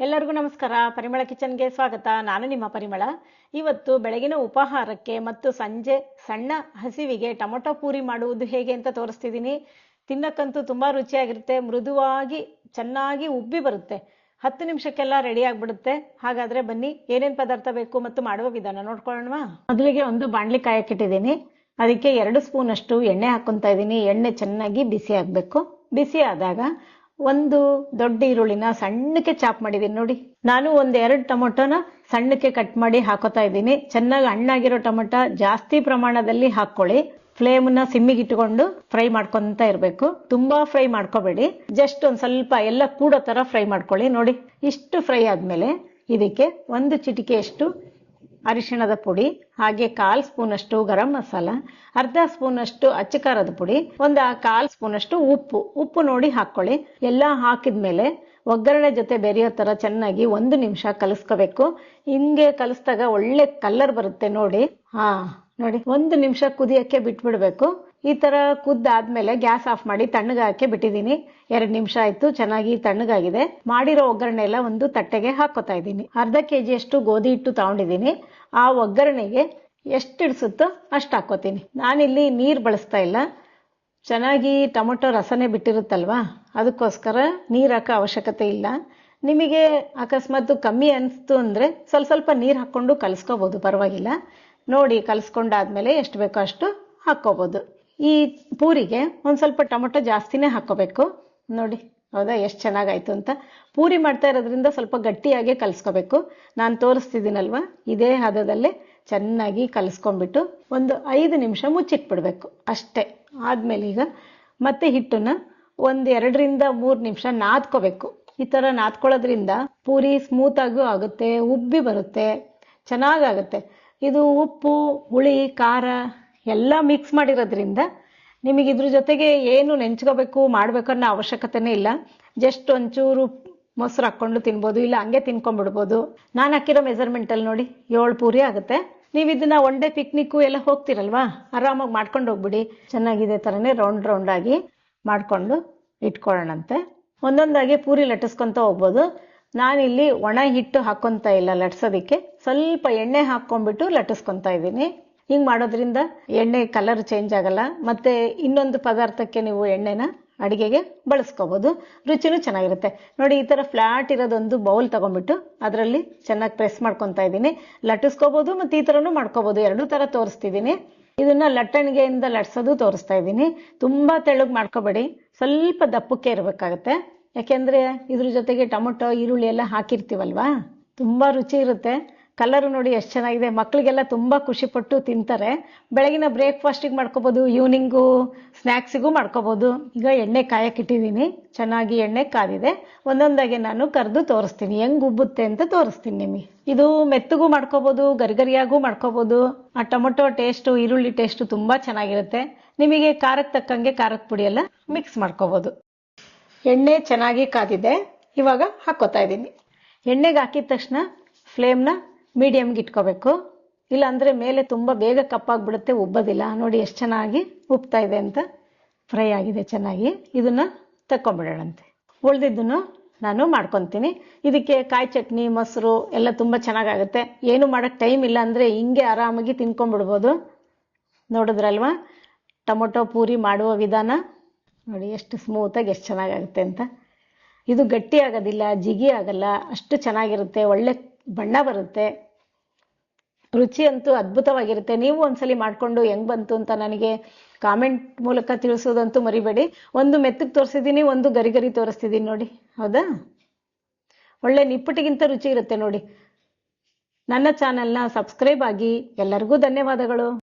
ಎಲ್ಲರಿಗೂ ನಮಸ್ಕಾರ. ಪರಿಮಳ ಕಿಚನ್ಗೆ ಸ್ವಾಗತ. ನಾನು ನಿಮ್ಮ ಪರಿಮಳ. ಇವತ್ತು ಬೆಳಗಿನ ಉಪಹಾರಕ್ಕೆ ಮತ್ತು ಸಂಜೆ ಸಣ್ಣ ಹಸಿವಿಗೆ ಟೊಮೊಟೊ ಪೂರಿ ಮಾಡುವುದು ಹೇಗೆ ಅಂತ ತೋರಿಸ್ತಿದ್ದೀನಿ. ತಿನ್ನಕ್ಕಂತೂ ತುಂಬ ರುಚಿಯಾಗಿರುತ್ತೆ. ಮೃದುವಾಗಿ, ಚೆನ್ನಾಗಿ ಉಬ್ಬಿ ಬರುತ್ತೆ. ಹತ್ತು ನಿಮಿಷಕ್ಕೆಲ್ಲ ರೆಡಿ ಆಗಿಬಿಡುತ್ತೆ. ಹಾಗಾದ್ರೆ ಬನ್ನಿ, ಏನೇನು ಪದಾರ್ಥ ಬೇಕು ಮತ್ತು ಮಾಡುವ ವಿಧಾನ ನೋಡ್ಕೊಳ್ಳೋಣವಾ? ಮೊದಲಿಗೆ ಒಂದು ಬಾಣಲಿ ಕಾಯಕ್ಕಿಟ್ಟಿದ್ದೀನಿ ಅದಕ್ಕೆ ಎರಡು ಸ್ಪೂನ್ ಅಷ್ಟು ಎಣ್ಣೆ ಹಾಕೊಂತ ಇದ್ದೀನಿ. ಎಣ್ಣೆ ಚೆನ್ನಾಗಿ ಬಿಸಿ ಆಗಬೇಕು. ಬಿಸಿ ಆದಾಗ ಒಂದು ದೊಡ್ಡ ಈರುಳ್ಳಿನ ಸಣ್ಣಕ್ಕೆ ಚಾಪ್ ಮಾಡಿದ್ದೀನಿ ನೋಡಿ. ನಾನು ಒಂದು ಎರಡು ಟೊಮೊಟೊನ ಸಣ್ಣಕ್ಕೆ ಕಟ್ ಮಾಡಿ ಹಾಕೋತಾ ಇದ್ದೀನಿ. ಚೆನ್ನಾಗಿ ಹಣ್ಣಾಗಿರೋ ಟೊಮೊಟೊ ಜಾಸ್ತಿ ಪ್ರಮಾಣದಲ್ಲಿ ಹಾಕೊಳ್ಳಿ ಫ್ಲೇಮ್ನ ಸಿಮ್ಮಿಗೆ ಇಟ್ಕೊಂಡು ಫ್ರೈ ಮಾಡ್ಕೊಂತ ಇರಬೇಕು. ತುಂಬಾ ಫ್ರೈ ಮಾಡ್ಕೋಬೇಡಿ. ಜಸ್ಟ್ ಒಂದು ಸ್ವಲ್ಪ ಎಲ್ಲ ಕೂಡೋ ತರ ಫ್ರೈ ಮಾಡ್ಕೊಳ್ಳಿ ನೋಡಿ. ಇಷ್ಟು ಫ್ರೈ ಆದ್ಮೇಲೆ ಇದಕ್ಕೆ ಒಂದು ಚಿಟಿಕೆಯಷ್ಟು ಅರಿಶಿಣದ ಪುಡಿ, ಹಾಗೆ ಕಾಲ್ ಸ್ಪೂನ್ ಅಷ್ಟು ಗರಂ ಮಸಾಲ, ಅರ್ಧ ಸ್ಪೂನ್ ಅಷ್ಟು ಅಚ್ಚಕಾರದ ಪುಡಿ, ಒಂದು ಕಾಲ್ ಸ್ಪೂನ್ ಅಷ್ಟು ಉಪ್ಪು. ಉಪ್ಪು ನೋಡಿ ಹಾಕೊಳ್ಳಿ. ಎಲ್ಲ ಹಾಕಿದ್ಮೇಲೆ ಒಗ್ಗರಣೆ ಜೊತೆ ಬೆರೆಯೋ ತರ ಚೆನ್ನಾಗಿ ಒಂದು ನಿಮಿಷ ಕಲಸ್ಕೋಬೇಕು. ಹಿಂಗೆ ಕಲಿಸ್ದಾಗ ಒಳ್ಳೆ ಕಲರ್ ಬರುತ್ತೆ ನೋಡಿ. ಹಾ, ನೋಡಿ, ಒಂದು ನಿಮಿಷ ಕುದಿಯಕ್ಕೆ ಬಿಟ್ಬಿಡ್ಬೇಕು. ಈ ಥರ ಕುದ್ದಾದ್ಮೇಲೆ ಗ್ಯಾಸ್ ಆಫ್ ಮಾಡಿ ತಣ್ಣಗಾಕೆ ಬಿಟ್ಟಿದ್ದೀನಿ. ಎರಡು ನಿಮಿಷ ಆಯಿತು, ಚೆನ್ನಾಗಿ ತಣ್ಣಗಾಗಿದೆ. ಮಾಡಿರೋ ಒಗ್ಗರಣೆ ಎಲ್ಲ ಒಂದು ತಟ್ಟೆಗೆ ಹಾಕೋತಾ ಇದ್ದೀನಿ. ಅರ್ಧ ಕೆ ಜಿಯಷ್ಟು ಗೋಧಿ ಹಿಟ್ಟು ತಗೊಂಡಿದ್ದೀನಿ. ಆ ಒಗ್ಗರಣೆಗೆ ಎಷ್ಟು ಇಡಿಸುತ್ತೋ ಅಷ್ಟು ಹಾಕೋತೀನಿ. ನಾನಿಲ್ಲಿ ನೀರು ಬಳಸ್ತಾ ಇಲ್ಲ. ಚೆನ್ನಾಗಿ ಟೊಮೊಟೊ ರಸನೇ ಬಿಟ್ಟಿರುತ್ತಲ್ವಾ? ಅದಕ್ಕೋಸ್ಕರ ನೀರು ಹಾಕೋ ಅವಶ್ಯಕತೆ ಇಲ್ಲ. ನಿಮಗೆ ಅಕಸ್ಮಾತ್ ಕಮ್ಮಿ ಅನಿಸ್ತು ಅಂದರೆ ಸ್ವಲ್ಪ ಸ್ವಲ್ಪ ನೀರು ಹಾಕ್ಕೊಂಡು ಕಲಿಸ್ಕೋಬೋದು, ಪರವಾಗಿಲ್ಲ. ನೋಡಿ, ಕಲಿಸ್ಕೊಂಡಾದ್ಮೇಲೆ ಎಷ್ಟು ಬೇಕೋ ಅಷ್ಟು ಹಾಕ್ಕೋಬೋದು. ಈ ಪೂರಿಗೆ ಒಂದು ಸ್ವಲ್ಪ ಟೊಮೊಟೊ ಜಾಸ್ತಿನೇ ಹಾಕೋಬೇಕು. ನೋಡಿ, ಹೌದಾ? ಎಷ್ಟು ಚೆನ್ನಾಗಾಯ್ತು ಅಂತ. ಪೂರಿ ಮಾಡ್ತಾ ಇರೋದ್ರಿಂದ ಸ್ವಲ್ಪ ಗಟ್ಟಿಯಾಗಿ ಕಲಿಸ್ಕೋಬೇಕು. ನಾನು ತೋರಿಸ್ತಿದ್ದೀನಲ್ವ? ಇದೇ ಹದದಲ್ಲೇ ಚೆನ್ನಾಗಿ ಕಲಿಸ್ಕೊಂಡ್ಬಿಟ್ಟು ಒಂದು ಐದು ನಿಮಿಷ ಮುಚ್ಚಿಟ್ಬಿಡ್ಬೇಕು. ಅಷ್ಟೇ. ಆದ್ಮೇಲೆ ಈಗ ಮತ್ತೆ ಹಿಟ್ಟನ್ನ ಒಂದು ಎರಡರಿಂದ ಮೂರು ನಿಮಿಷ ನಾದ್ಕೋಬೇಕು. ಈ ಥರ ನಾದ್ಕೊಳ್ಳೋದ್ರಿಂದ ಪೂರಿ ಸ್ಮೂತಾಗೂ ಆಗೂ ಆಗುತ್ತೆ, ಉಬ್ಬಿ ಬರುತ್ತೆ, ಚೆನ್ನಾಗಾಗುತ್ತೆ. ಇದು ಉಪ್ಪು, ಹುಳಿ, ಖಾರ ಎಲ್ಲ ಮಿಕ್ಸ್ ಮಾಡಿರೋದ್ರಿಂದ ನಿಮಗೆ ಇದ್ರ ಜೊತೆಗೆ ಏನು ನೆಂಚ್ಕೋಬೇಕು ಮಾಡಬೇಕು ಅನ್ನೋ ಅವಶ್ಯಕತೆನೇ ಇಲ್ಲ. ಜಸ್ಟ್ ಒಂಚೂರು ಮೊಸರು ಹಾಕ್ಕೊಂಡು ತಿನ್ಬೋದು, ಇಲ್ಲ ಹಂಗೆ ತಿನ್ಕೊಂಡ್ಬಿಡ್ಬೋದು. ನಾನು ಹಾಕಿರೋ ಮೆಜರ್ಮೆಂಟಲ್ಲಿ ನೋಡಿ, ಏಳು ಪೂರಿ ಆಗುತ್ತೆ. ನೀವು ಇದನ್ನ ಒನ್ ಡೇ ಪಿಕ್ನಿಕ್ಕು ಎಲ್ಲ ಹೋಗ್ತಿರಲ್ವಾ? ಆರಾಮಾಗಿ ಮಾಡ್ಕೊಂಡು ಹೋಗ್ಬಿಡಿ. ಚೆನ್ನಾಗಿದೆ ಥರನೇ ರೌಂಡ್ ರೌಂಡ್ ಆಗಿ ಮಾಡಿಕೊಂಡು ಇಟ್ಕೊಳ್ಳೋಣಂತೆ. ಒಂದೊಂದಾಗಿ ಪೂರಿ ಲಟ್ಟಿಸ್ಕೊತ ಹೋಗ್ಬೋದು. ನಾನಿಲ್ಲಿ ಒಣ ಹಿಟ್ಟು ಹಾಕ್ಕೊಂತ ಇಲ್ಲ ಲಟ್ಸೋದಕ್ಕೆ. ಸ್ವಲ್ಪ ಎಣ್ಣೆ ಹಾಕ್ಕೊಂಡ್ಬಿಟ್ಟು ಲಟ್ಟಿಸ್ಕೊತಾ ಇದ್ದೀನಿ. ಹಿಂಗೆ ಮಾಡೋದ್ರಿಂದ ಎಣ್ಣೆ ಕಲರ್ ಚೇಂಜ್ ಆಗಲ್ಲ. ಮತ್ತೆ ಇನ್ನೊಂದು ಪದಾರ್ಥಕ್ಕೆ ನೀವು ಎಣ್ಣೆನ ಅಡಿಗೆಗೆ ಬಳಸ್ಕೋಬೋದು. ರುಚಿನೂ ಚೆನ್ನಾಗಿರುತ್ತೆ. ನೋಡಿ, ಈ ಥರ ಫ್ಲಾಟ್ ಇರೋದೊಂದು ಬೌಲ್ ತಗೊಂಡ್ಬಿಟ್ಟು ಅದರಲ್ಲಿ ಚೆನ್ನಾಗಿ ಪ್ರೆಸ್ ಮಾಡ್ಕೊತಾ ಇದ್ದೀನಿ. ಲಟ್ಟಿಸ್ಕೋಬೋದು ಮತ್ತು ಈ ಥರನೂ ಮಾಡ್ಕೋಬೋದು. ಎರಡೂ ಥರ ತೋರಿಸ್ತಿದ್ದೀನಿ. ಇದನ್ನ ಲಟ್ಟಣಿಗೆಯಿಂದ ಲಟ್ಸೋದು ತೋರಿಸ್ತಾ ಇದ್ದೀನಿ. ತುಂಬ ತೆಳುಗೆ ಮಾಡ್ಕೋಬೇಡಿ. ಸ್ವಲ್ಪ ದಪ್ಪಕ್ಕೆ ಇರಬೇಕಾಗತ್ತೆ. ಯಾಕೆಂದರೆ ಇದ್ರ ಜೊತೆಗೆ ಟೊಮೊಟೊ, ಈರುಳ್ಳಿ ಎಲ್ಲ ಹಾಕಿರ್ತೀವಲ್ವಾ? ತುಂಬ ರುಚಿ ಇರುತ್ತೆ. ಕಲರು ನೋಡಿ ಎಷ್ಟು ಚೆನ್ನಾಗಿದೆ. ಮಕ್ಕಳಿಗೆಲ್ಲ ತುಂಬ ಖುಷಿಪಟ್ಟು ತಿಂತಾರೆ. ಬೆಳಗಿನ ಬ್ರೇಕ್ಫಾಸ್ಟಿಗೆ ಮಾಡ್ಕೋಬೋದು ಈವ್ನಿಂಗು ಸ್ನ್ಯಾಕ್ಸಿಗೂ ಮಾಡ್ಕೋಬೋದು. ಈಗ ಎಣ್ಣೆ ಕಾಯಕ್ಕಿಟ್ಟಿದ್ದೀನಿ ಚೆನ್ನಾಗಿ ಎಣ್ಣೆ ಕಾದಿದೆ. ಒಂದೊಂದಾಗಿ ನಾನು ಕರೆದು ತೋರಿಸ್ತೀನಿ. ಹೆಂಗ್ ಉಬ್ಬುತ್ತೆ ಅಂತ ತೋರಿಸ್ತೀನಿ ನಿಮಗೆ. ಇದು ಮೆತ್ತಗೂ ಮಾಡ್ಕೋಬೋದು, ಗರಿಗರಿಯಾಗೂ ಮಾಡ್ಕೋಬೋದು. ಆ ಟೊಮೊಟೊ ಟೇಸ್ಟು ಈರುಳ್ಳಿ ಟೇಸ್ಟು ತುಂಬ ಚೆನ್ನಾಗಿರುತ್ತೆ. ನಿಮಗೆ ಖಾರಕ್ಕೆ ತಕ್ಕಂಗೆ ಖಾರದ ಪುಡಿ ಎಲ್ಲ ಮಿಕ್ಸ್ ಮಾಡ್ಕೋಬೋದು. ಎಣ್ಣೆ ಚೆನ್ನಾಗಿ ಕಾದಿದೆ. ಇವಾಗ ಹಾಕೋತಾ ಇದ್ದೀನಿ. ಎಣ್ಣೆಗೆ ಹಾಕಿದ ತಕ್ಷಣ ಫ್ಲೇಮ್ನ ಮೀಡಿಯಮ್ಗೆ ಇಟ್ಕೋಬೇಕು. ಇಲ್ಲಾಂದರೆ ಮೇಲೆ ತುಂಬ ಬೇಗ ಕಪ್ಪಾಗ್ಬಿಡುತ್ತೆ, ಉಬ್ಬೋದಿಲ್ಲ. ನೋಡಿ ಎಷ್ಟು ಚೆನ್ನಾಗಿ ಉಬ್ತಾ ಇದೆ ಅಂತ. ಫ್ರೈ ಆಗಿದೆ ಚೆನ್ನಾಗಿ. ಇದನ್ನು ತಕ್ಕೊಂಬಿಡೋಣಂತೆ ಉಳ್ದಿದ್ದನ್ನು ನಾನು ಮಾಡ್ಕೊತೀನಿ. ಇದಕ್ಕೆ ಕಾಯಿ ಚಟ್ನಿ, ಮೊಸರು ಎಲ್ಲ ತುಂಬ ಚೆನ್ನಾಗಾಗುತ್ತೆ. ಏನು ಮಾಡೋಕ್ಕೆ ಟೈಮ್ ಇಲ್ಲ ಅಂದರೆ ಹಿಂಗೆ ಆರಾಮಾಗಿ ತಿನ್ಕೊಂಬಿಡ್ಬೋದು ನೋಡಿದ್ರಲ್ವಾ? ಟೊಮೊಟೊ ಪೂರಿ ಮಾಡುವ ವಿಧಾನ. ನೋಡಿ ಎಷ್ಟು ಸ್ಮೂತಾಗಿ ಎಷ್ಟು ಚೆನ್ನಾಗಾಗುತ್ತೆ ಅಂತ. ಇದು ಗಟ್ಟಿ ಆಗೋದಿಲ್ಲ, ಜಿಗಿ ಆಗಲ್ಲ. ಅಷ್ಟು ಚೆನ್ನಾಗಿರುತ್ತೆ. ಒಳ್ಳೆ ಬಣ್ಣ ಬರುತ್ತೆ. ರುಚಿ ಅಂತೂ ಅದ್ಭುತವಾಗಿರುತ್ತೆ. ನೀವು ಒಂದ್ಸಲಿ ಮಾಡಿಕೊಂಡು ಹೆಂಗ್ ಬಂತು ಅಂತ ನನಗೆ ಕಾಮೆಂಟ್ ಮೂಲಕ ತಿಳಿಸೋದಂತೂ ಮರಿಬೇಡಿ. ಒಂದು ಮೆತ್ತಗೆ ತೋರಿಸಿದ್ದೀನಿ, ಒಂದು ಗರಿ ಗರಿ ತೋರಿಸ್ತಿದ್ದೀನಿ ನೋಡಿ. ಹೌದಾ? ಒಳ್ಳೆ ನಿಪ್ಪಟಿಗಿಂತ ರುಚಿ ಇರುತ್ತೆ ನೋಡಿ. ನನ್ನ ಚಾನಲ್ನ ಸಬ್ಸ್ಕ್ರೈಬ್ ಆಗಿ ಎಲ್ಲರಿಗೂ ಧನ್ಯವಾದಗಳು.